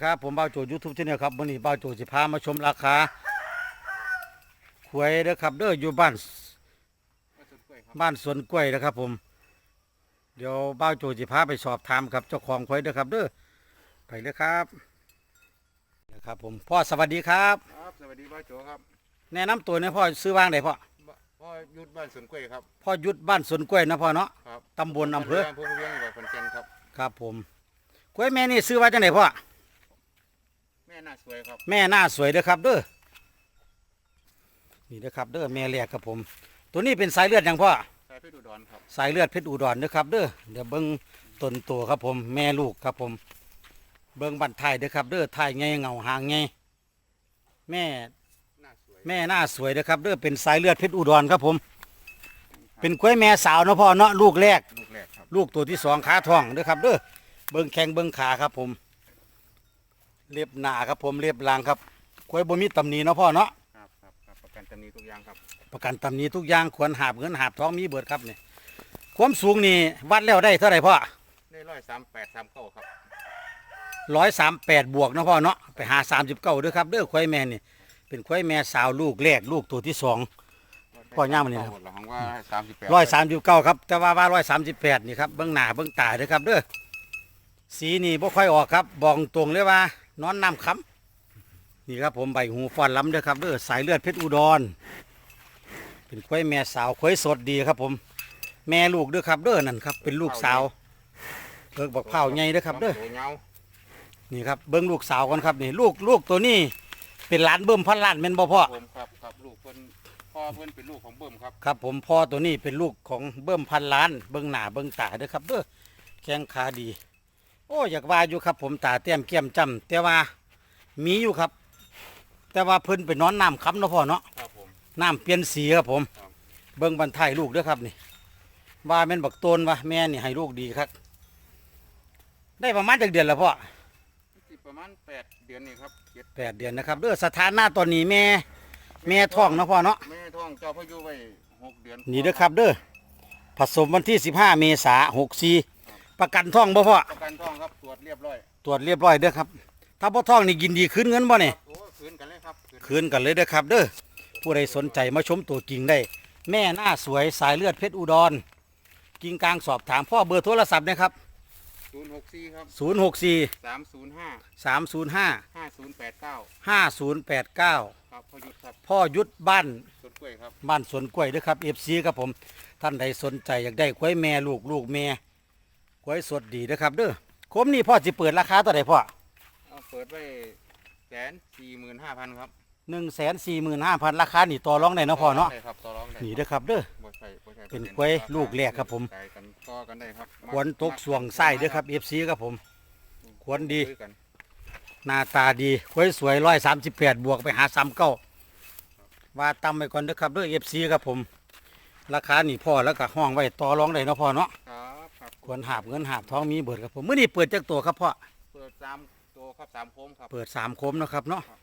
ดีครับ ผมบ่าวโจยูทูบชาแนลครับวันนี้บ่าวโจสิพามาชมราคาหวยเด้อครับเด้ออยู่บ้านบ้านสวนกล้วยนะครับ ผม เดี๋ยวบ่าวโจสิพาไปสอบถามครับเจ้าของหวยเด้อครับ เด้อไปเลยครับนะครับ ผมพ่อสวัสดีครับครับสวัสดีบ้าโจครับแนะนำตัวหนะพ่อซื้อว่างไหนพ่อบ้าพ่อยุทธบ้านสวนกล้วยครับพ่อยุดบ้านสวนกล้วยนะพ่อเนาะครับตำบลอำเภออำเภอเวียงจังหวัดขอนแก่นครับครับผมกล้วยแม่นี่ซื้อว่าจังไหนพ่อ แม่น่าสวยครับแม่หน้าสวยเด้อครับเด้อนี่เด้อครับเด้อแม่แรกครับผม ตัวนี้เป็นสายเลือดหยังพ่อสายเพชรอุดรครับสายเลือดเพชรอุดรเด้อครับเด้อเดี๋ยวเบิ้งต้นตัวครับผม แม่ลูกครับผม เบิ้งบันทายเด้อครับเด้อทายไงเงาหางไงแม่น่าสวยแม่หน้าสวยเด้อครับเด้อเป็นสายเลือดเพชรอุดรครับผม เป็นกล้วยแม่สาวเนาะพ่อเนาะลูกแรก ลูกแรกครับลูกตัวที่สองขาทองเด้อครับเด้อเบิ้งแข้งเบิ้งขาครับผม เรียบหนาครับผมเรียบลางครับกล้วยบ่มีตำหนิเนาะพ่อเนาะครับครับครับประกันตำหนิทุกอย่างครับประกันตำหนี้ทุกอย่างควรหาบเงินหาบทองมีเบิดครับเนี่ยความสูงนี่วัดแล้วได้เท่าไหร่พ่อได้ร้อยสามแปดสามเก้าครับร้อยสามแปดบวกเนาะพ่อเนาะไปหาสามสิบเก้าด้วยครับเด้อควายแม่นี่เป็นควายแม่สาวลูกแรกลูกตัวที่สอง พ่อย่ามันนี่ครับหมดแล้วของว่าสามสิบแปดร้อยสามสิบเก้าครับแต่ว่าว่าร้อยสามสิบแปดนี่ครับเบื้องหน้าเบื้องตาเด้อครับเด้อสีนี่บ่ค่อยออกครับบอกตรงเลยว่า นอนน้ำค้ำนี่ครับผมใบหูฟอนล้ำเด้อครับเด้อสายเลือดเพชรอุดร เป็นควายแม่สาวควายสดดีครับผม แม่ลูกเด้อครับเด้อนั่นครับ เป็นลูกสาวเบิกบักเผาวใหญ่เด้อครับเด้อโตเงานี่ครับเบิ้งลูกสาวกันครับนี่ลูกลูกตัวนี้ เป็นหลานเบิ่มพันล้านแม่นบ่พ่อผมครับครับลูกเพิ่นพ่อเพิ่นเป็นลูกของเบิ่มครับครับ ผมพ่อตัวนี้เป็นลูกของเบิ่มพันล้าน เบิ้งหน้าเบิ้งตาเด้อครับเด้อแข้งขาดี โอ้อยากว่าอยู่ครับผมตาเต้มเกี้ยมจำแต่ว่ามีอยู่ครับ แต่ว่าเพิ่นไปนอนน้ำค้ำเนาะพ่อเนาะครับผม น้ำเปลี่ยนสีครับผม ครับ เบิ้งบันทายลูกเด้อครับนี่ ว่าแม่นบักโตนว่าแม่นี่ให้ลูกดีครับ ได้ประมาณจักเดือนแล้วพ่อสิประมาณแปดเดือนนี่ครับเจ็ดแปดเดือนนะครับเด้อสถานะตอนนี้แม่ แม่ท้องเนาะพ่อเนาะ แม่ท้องเจ้าพายุไว้หกเดือนนี่เด้อครับเด้อผสมวันที่ 15 เมษาหกสี่ ประกันท้องบ่พ่อประกันท้องครับตรวจเรียบร้อยตรวจเรียบร้อยเด้อครับ ถ้าบ่ท้องนี่ยินดีคืนเงินบ่เนี่ยโอ้คืนกันเลยครับคืนคืนกันเลยเด้อครับ เด้อผู้ใดสนใจมาชมตัวจริงได้ แม่หน้าสวยสายเลือดเพชรอุดรกิ่งกลางสอบถามพ่อเบอร์โทรศัพท์นะครับศูนย์หกสี่ครับ064 สามศูนย์ห้า305 ห้าศูนย์แปดเก้า5089 ครับพยุทธครับพ่อยุดบ้านต้นกล้วยครับ บ้านสวนกล้วยเด้อครับเอฟซีครับผม ท่านใดสนใจอยากได้กล้วยแม่ลูกลูกแม่ กล้วยสดดีเด้อครับเด้อคมนี่พ่อสิเปิดราคาต่อใดพ่อเอาเปิดไว้แสนสี่หมื่นห้าพันครับหนึ่งแสนสี่หมื่นห้าพันราคานี่ต่อรองได้เนาะพ่อเนาะได้ครับต่อรองได้นี่เด้อครับเด้อ บ่ใช่บ่ใช่เป็นระด็กล้วยลูกแรกครับผมไก่กันต่อกันได้ครับขวนตกสวงไส้เด้อครับเอฟซีครับผม ขวนดีคุยกันหน้าตาดีกล้วยสวยร้อยสามสิบแปดบวกไปหาซ้ำเก้าว่าตำไปก่อนเด้อครับเด้อเอฟซีครับผม ราคานี่พ่อแล้วก็ห้องไว้ต่อรองได้เนาะพ่อเนาะ ครับ ครับควรหาบเงินหาบทองมีเบิดครับผมเมื่อนี้เปิดจักตัวครับพ่อเปิดสามตัวครับสามโคมครับ เปิดสามโคมเนาะครับเนาะครับ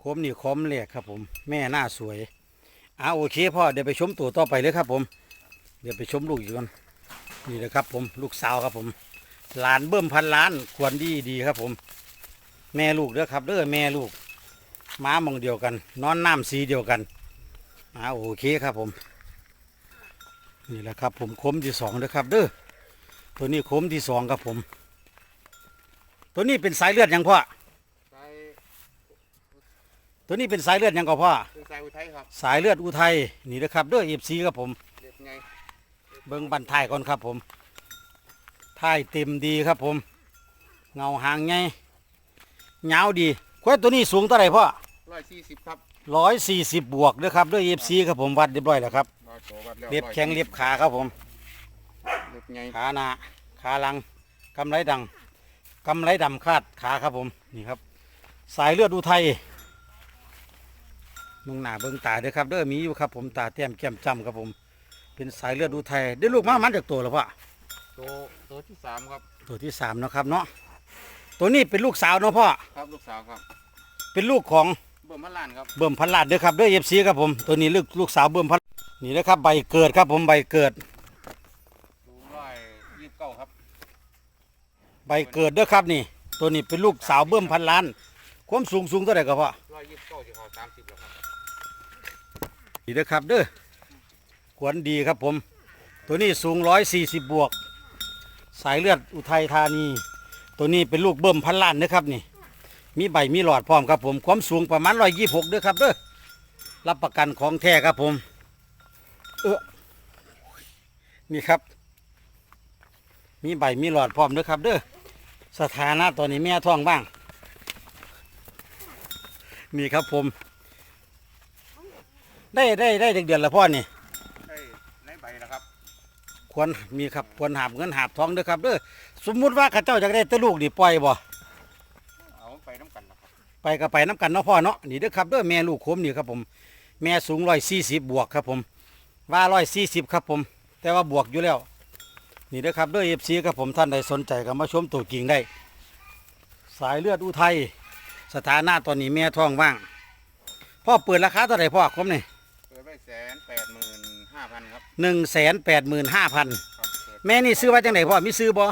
โคมนี่โคมแรกครับผม แม่หน้าสวยอ่าโอเคพ่อเดี๋ยวไปชมตัวต่อไปเลยครับผม เดี๋ยวไปชมลูกอีกคนนี่เลยครับผมลูกสาวครับผมหลานเบิ่มพันล้านควรดีดีครับผม แม่ลูกเด้อครับเด้อแม่ลูกม้าหมองเดียวกัน นอนน้ำสีเดียวกันอ่าโอเคครับผม นี่แหละครับผมโคมที่สองเด้อครับเด้อ ตัวนี้โคมที่สองครับผม ตัวนี้เป็นสายเลือดหยังพ่อสายตัวนี้เป็นสายเลือดหยังก็พ่อ เป็นสายอุทัยครับสายเลือดอุทัยนี่นะครับเด้อเอฟซีครับผม เรียบไงเบิ้งบันทายก่อนครับผมทายเต็มดีครับผม เงาหางไงยาวดีควายตัวนี้สูงเท่าไหร่พ่อร้อยสี่สิบครับร้อยสี่สิบบวกเด้อครับเด้อเอฟซีครับผมวัดเรียบร้อยแล้วครับ ร้อยตัววัดแล้วเรียบแข้งเรียบขาครับผม เรียบไงขาหน้าขาหลังกำไรดังกำไรดำคาดขาครับผมนี่ครับ สายเลือดอุทัยเมืองหน้าเบิ้งตาเด้อครับเด้อมีอยู่ครับ ผมตาแต้มแก้มจ้ำครับผม เป็นสายเลือดอุทัยได้ลูกมามันจากตัวแล้วพ่อตัวตัวที่สามครับตัวที่สามเนาะครับเนาะตัวนี้เป็นลูกสาวเนาะพ่อครับลูกสาวครับ เป็นลูกของเบิ่มมันล้านครับเบิ่มพันลาดเด้อครับเด้อเอฟซีครับผมตัวนี้ลูกลูกสาวเบิ่มพันนี่นะครับใบเกิดครับผมใบเกิด สูงร้อยยี่สิบเก้าครับ ใบเกิดเด้อครับนี่ ตัวนี้เป็นลูกสาวเบิ่มพันล้าน ความสูงสูงเท่าไหร่ก็พ่อร้อยยี่สิบเก้าสิเขาสามสิบแล้วครับดีเด้อครับเด้อขวนดีครับผม ตัวนี้สูงร้อยสี่สิบบวก สายเลือดอุทัยธานี ตัวนี้เป็นลูกเบิ่มพันล้านนะครับนี่ มีใบมีหลอดพร้อมครับผม ความสูงประมาณร้อยยี่หกเด้อครับเด้อรับประกันของแท้ครับผม เออนี่ครับ มีใบมีหลอดพร้อมเด้อครับเด้อ สถานะตอนนี้แม่ท้องบ้าง นี่ครับผม ได้ได้ได้เด็กเดือนละพ่อนี่ได้ในใบแล้วครับ ควรมีครับควรหาบเงินหาบทองเด้อครับเด้อสมมุติว่าข้าเจ้าอยากได้แตะลูกนี่ปล่อยบ่เอาไปน้ำกันแล้วครับไปก็ไปน้กันเนาะพ่อเนาะนี่เด้อครับเด้อแม่ลูกโคมนี่ครับผม แม่สูงร้อยสี่สิบบวกครับผม ว่าร้อยสี่สิบครับผม แต่ว่าบวกอยู่แล้ว นี่เด้อครับเด้อเอฟซีครับผมท่านใดสนใจก็มาชมตัวจริงได้ สายเลือดอุทัยสถานะตอนนี้แม่ท้องว่าง พ่อเปิดราคาเท่าไหร่พ่อคมนี่เปิดไว้แสนแปดหมื่นห้าพันครับหนึ่งแสนแปดหมื่นห้าพันครับเปิดแม่นี่ซื้อไว้จังไหนพ่อมีซื้อบ่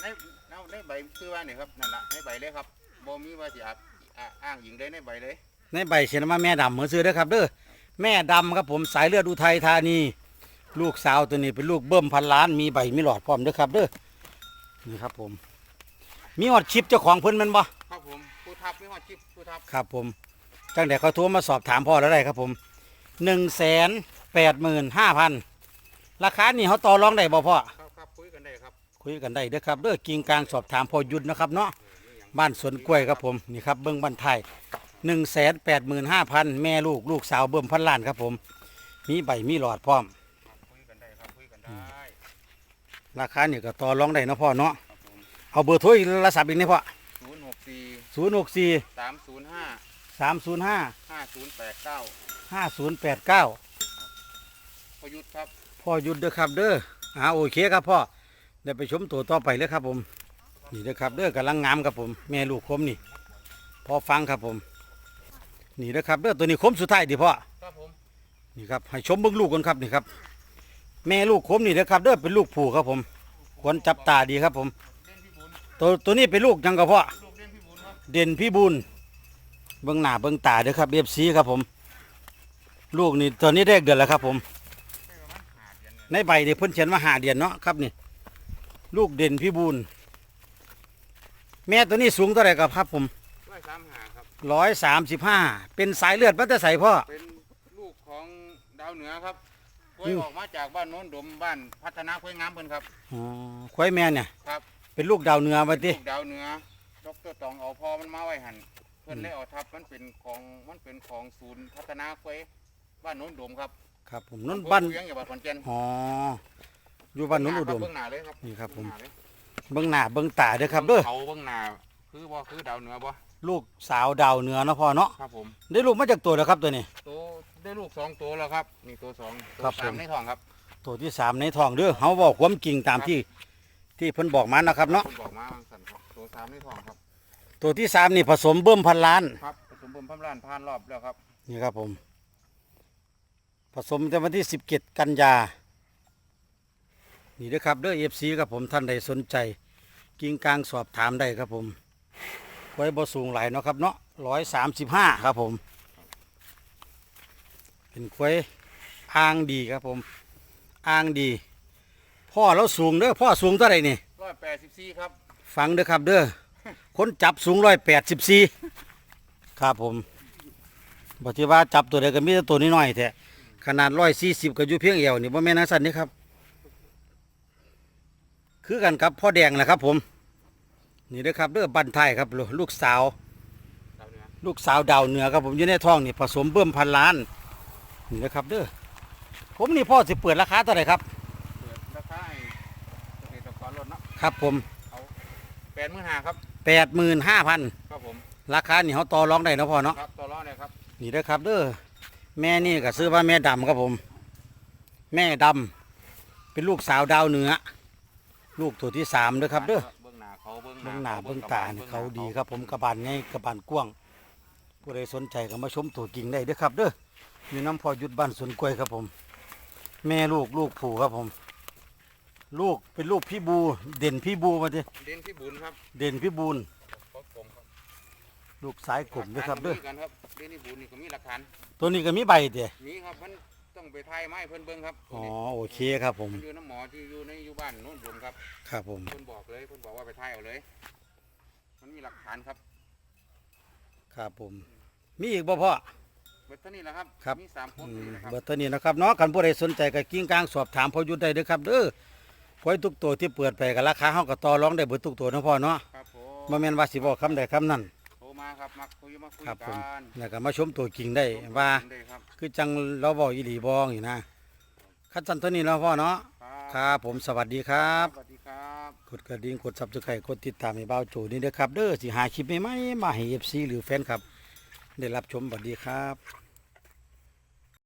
ในในในใบซื้อว่านี่ครับนั่นละในใบเลยครับบ่มีว่าสิอาบอ่าอ้างหญิงได้ในใบเลย ในใบเขียนว่าแม่ดำเหมือนซื้อเด้อครับเด้อแม่ดำครับผมสายเลือดอุทัยธานี ลูกสาวตัวนี้เป็นลูกเบิ่มพันล้านมีใบมีหลอดพร้อมเด้อครับเด้อนี่ครับผม มีหอดชิปเจ้าของเพิ่นแมันบ่ครับผมผู้ทับไม่หอดชิปผู้ทับครับผมจังแต่เขาโทรมาสอบถามพ่อแล้วได้ครับผมหนึ่งแสนแปดหมื่นห้าพันราคานี่เขาต่อรองได้บ่พ่อครับครับคุยกันได้ครับคุยกันได้เด้อครับเด้อกิ่งกลางสอบถามพ่อยุดนะครับเนาะบ้านสวนกล้วยครับผมนี่ครับเบิ้งบ้านไทยหนึ่งแสนแปดหมื่นห้าพันแม่ลูกลูกสาวเบิ่มพันล้านครับผม มีใบมีหลอดพร้อม ครับคุยกันได้ครับคุยกันได้ ราคานี่ก็ต่อรองได้เนาะพ่อเนาะครับผมเอาเบอร์โทรอีกโทรศัพท์อีกนี่พ่อศูนย์หกสี่ศูนย์หกสี่สามศูนย์ห้าสามศูนย์ห้าห้าศูนย์แปดเก้าห้าศูนย์แปดเก้าพยุทธครับพ่อหยุดเด้อครับเด้ออ่าโอเคครับพ่อเดี๋ยวไปชมตัวต่อไปเลยครับผมนี่เด้อครับเด้อกำลังงามครับผม แม่ลูกคมนี่พอฟังครับผม นี่เด้อครับเด้อตัวนี้คมสุดท้ายดิพ่อครับผมนี่ครับให้ชมเบิ่งลูกกันครับนี่ครับ แม่ลูกคมนี่เด้อครับเด้อเป็นลูกผู้ครับผมควรจับตาดีครับผมเด่นพี่บุญตัวตัวนี้เป็นลูกยังกับพ่อลูกเด่นพี่บุญครับเด่นพี่บุญเบื้องหน้าเบื้องตาเด้อครับเอฟซีครับผม ลูกนี่ตอนนี้ได้เดือนแล้วครับผมได้ประมาณห้าเดือนเนี่ยในใบเดี๋ยวเพิ่นเขียนว่าหาเดือนเนาะครับนี่ ลูกเด่นพี่บุญแม่ตัวนี้สูงเท่าไหร่ครับครับผมร้อยสามหาครับร้อยสามสิบห้าเป็นสายเลือดมันจะใส่พ่อเป็นลูกของดาวเหนือครับ คอืวยมออกมาจากบ้านโน้นดมบ้านพัฒนาควยงามเพิ่นครับ อ๋อควายแม่เนี่ยครับ เป็นลูกดาวเหนือมาติลูกดาวเหนือดรตองเอาพอมันมาไว้หันเพิ่นเลยเอาทับมันเป็นของมันเป็นของศูนย์พัฒนาควยบ้านโน้นดมครับครับ ผมนนบ้านเลี้ยงอยู่บ้านขอนแก่นอ๋ออยู่บ้านนนอุดมเบื้องหน้าเลยครับนี่ครับผมเบื้องหน้าเลยเบื้องหน้าเบื้องตาเด้อครับเด้อเขาเบื้องหน้าคือบ่คือดาวเหนือบ่ลูกสาวดาวเหนือเนาะพ่อเนาะครับผมได้ลูกมาจากตัวแล้วครับตัวนี้ตัว ได้ลูกสองตัวแล้วครับนี่ตัวสองตัวครับสามผมในท้องครับตัวที่สามในท้องเด้อเฮาบอกความจริงตามที่ที่เพิ่นบอกมานะครับเนาะคุณบอกมาว่าสั่นครับตัวสามในท้องครับตัวที่สามนี่ผสมเบิ่มพันล้านครับผสมบูรณ์พันล้านผ่านรอบแล้วครับนี่ครับผม ผสมในวันที่สิบเกกันยานี่นะครับเด้อเอฟซีครับผมท่านใดสนใจ กิ่งกลางสอบถามได้ครับผมไว้บ่สูงหลายเนาะครับเนาะร้อยสามสิบห้าครับผม เป็นควยอ้างดีครับผมอ้างดี พ่อเราสูงเด้อพ่อสูงเท่าไหร่นี่ร้อยแปดสิบสี่ครับฟังเด้อครับเด้อคนจับสูงร้อยแปดสิบสี่ครับผมบอกที่ว่าจับตัวใดก็มีแต่ตัวน้อยๆแท้ขนาดร้อยสี่สิบก็อยู่เพียงเอวนี่บ่แม่นอันสั้นนี่ครับ คือกันครับพ่อแดงแหละครับผม นี่เด้อครับเด้อบันไทยครับลูกสาวดาวเหนือลูกสาวดาวเหนือครับผมอยู่ในท้องนี่ผสมเบิ่มพันล้าน นี่นะครับเด้อผมนี่พ่อสิเปิดราคาเท่าไหร่ครับเปิดราคาให้เกษตรกรลดเนาะครับผมแปดหมื่นห้าครับแปดหมื่นห้าพันครับผมราคานี่เขาต่อรองได้เนาะพ่อเนาะครับตัวล้อเนี่ยครับนี่เด้อครับเด้อแม่นี่ก็ซื้อว่าแม่ดำครับผม แม่ดำเป็นลูกสาวดาวเหนือ ลูกตัวที่สามเด้อครับเด้อเบื้องหน้าเขาเบื้องเบื้องหน้าเบื้องกระตาบะนี่บื้องหน้เขาดีครับผมกระบาลไงกระบาลกว้างผู้ใดสนใจก็มาชมตัวจริงได้เด้อครับเด้อ มีน้ำพอหยุดบ้านสวนกล้วยครับผม แม่ลูกลูกผูครับผม ลูกเป็นลูกพี่บู เด่นพี่บูมาดิเด่นพี่บุญครับเด่นพี่บูนขอบผมครับลูกสายกลุ่มด้วยครับเด้อหลักฐานก็มีกันครับเด่นพี่บุญนี่ก็มีหลักฐานตัวนี้ก็มีใบเด้มีครับมันต้องไปทายไม้เพิ่นเบิ่งครับอ๋อโอเคครับผม มันอยู่น้ำหมอที่อยู่ในอยู่บ้านโน้นบุญครับครับผมเพิ่นบอกเลยเพิ่นบอกว่าไปทายเอาเลย มันมีหลักฐานครับ ครับผม มีอีกบ่พ่อ เบิดเท่านี้แหละครับครับ มีสามคนอืมนี่นะครับ เบอร์ตัวนี้นะครับเนาะกันผู้ใดสนใจก็กิ้งกลางสอบถามพออยู่ได้เด้อครับเด้อพอยทุกตัวที่เปิดไปก็ราคาเฮาก็ต่อรองได้เบิดทุกตัวเนาะพ่อเนาะครับผมบ่แม่นว่าสิบอกคำใดคำนั้นโทรมาครับมาคุยมาคุยครับผกัมนแล้วก็มาชมตัวจริงได้ว่า ได้ครับ คือจังเราเว้าอีหลีบ่อยู่นะคัดสันตัวนี้เนาะพ่อเนาะครับครับผมสวัสดีครับ สวัสดีครับ กดกระดิ่งกด Subscribe กดติดตามให้เบาโจนี่เด้อครับเด้อสิหาคลิปใหม่ๆมาให้ FC หรือแฟนครับ ได้รับชมสวัสดีครับ